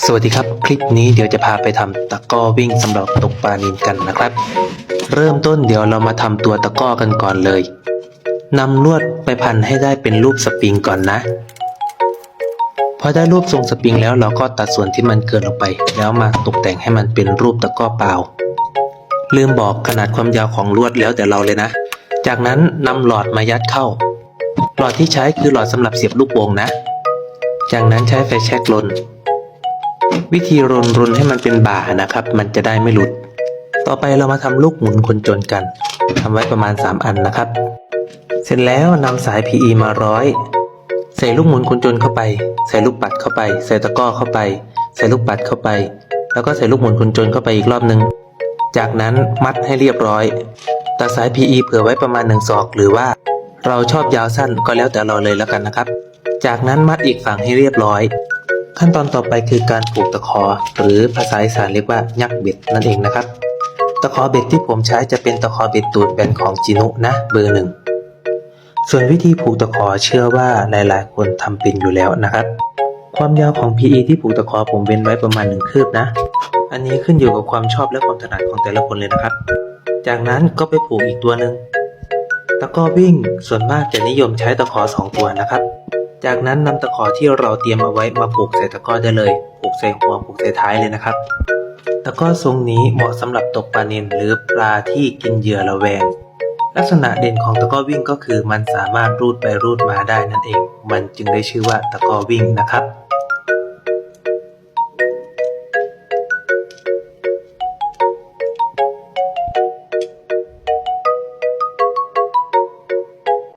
สวัสดีครับ คลิปนี้เดี๋ยวจะพาไปทำตะก้อวิ่งสำหรับตกปลานิลกันนะครับ เริ่มต้นเดี๋ยวเรามาทำตัวตะก้อกันก่อนเลยนำลวดไปพันให้ได้เป็นรูปสปริงก่อนนะพอได้รูปทรงสปริงแล้วเราก็ตัดส่วนที่มันเกินออกไป แล้วมาตกแต่งให้มันเป็นรูปตะก้อเปล่า ลืมบอกขนาดความยาวของลวดแล้วแต่เราเลยนะ จากนั้นนำหลอดมายัดเข้า หลอดที่ใช้คือหลอดสำหรับเสียบลูกโป่งนะ จากนั้นใช้ไฟแช็กลน วิธีรนรุนให้มันเป็นบ่านะครับ มันจะได้ไม่หลุด ต่อไปเรามาทำลูกหมุนคนจนกันทำไว้ประมาณ 3 อันนะครับ เสร็จแล้วนำสาย PE มาร้อย ใส่ลูกหมุนคนจนเข้าไป ใส่ลูกปัดเข้าไป ใส่ตะก้อเข้าไป ใส่ลูกปัดเข้าไป แล้วก็ใส่ลูกหมุนคนจนเข้าไปอีกรอบหนึ่งจากนั้นมัดให้เรียบร้อยตัดสาย PE เผื่อไว้ประมาณ1ศอกหรือว่าเราชอบยาวสั้นก็แล้วแต่เราเลยแล้วกันนะครับ จากนั้นมัดอีกฝั่งให้เรียบร้อย ขั้นตอนต่อไปคือการผูกตะขอ หรือภาษาอีสานเรียกว่ายักเบ็ดนั่นเองนะครับ ตะขอเบ็ดที่ผมใช้จะเป็นตะขอเบ็ดตูดแบนของจินุนะเบอร์หนึ่งส่วนวิธีผูกตะขอเชื่อว่าหลายๆ คนทำเป็นอยู่แล้วนะครับ ความยาวของ PE ที่ผูกตะขอผมเว้นไว้ประมาณหนึ่งคืบนะ อันนี้ขึ้นอยู่กับความชอบและความถนัดของแต่ละคนเลยนะครับ จากนั้นก็ไปผูกอีกตัวหนึ่งตะกอวิ่งส่วนมากจะนิยมใช้ตะขอสองตัวนะครับ จากนั้นนำตะขอที่เราเตรียมเอาไว้มาผูกใส่ตะกร้อได้เลย ผูกใส่หัวผูกใส่ท้ายเลยนะครับ ตะกร้อทรงนี้เหมาะสำหรับตกปลาเนินหรือปลาที่กินเหยื่อระแวง ลักษณะเด่นของตะกร้อวิ่งก็คือ มันสามารถรูดไปรูดมาได้นั่นเอง มันจึงได้ชื่อว่าตะกร้อวิ่งนะครับ